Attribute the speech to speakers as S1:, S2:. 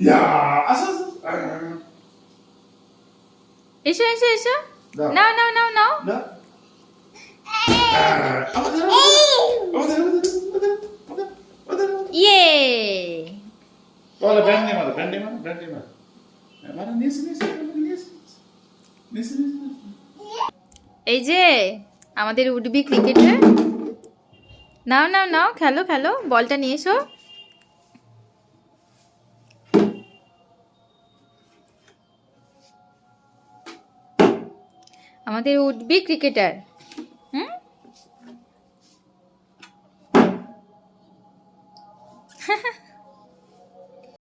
S1: Ya, asas.
S2: এসো এসো এসো নাও নাও নাও নাও
S1: ইয়ে বলো ব্যান্ড
S2: নেই
S1: মারো ব্যান্ড নেই মারো ব্যান্ড নেই মারো মারো নিস নিস নিস নিস নিস
S2: এই যে আমাদের উডবি ক্রিকেটার নাও নাও নাও খেলো খেলো বলটা নিয়ে এসো। আমাদের উঠবি ক্রিকেটার। হুম?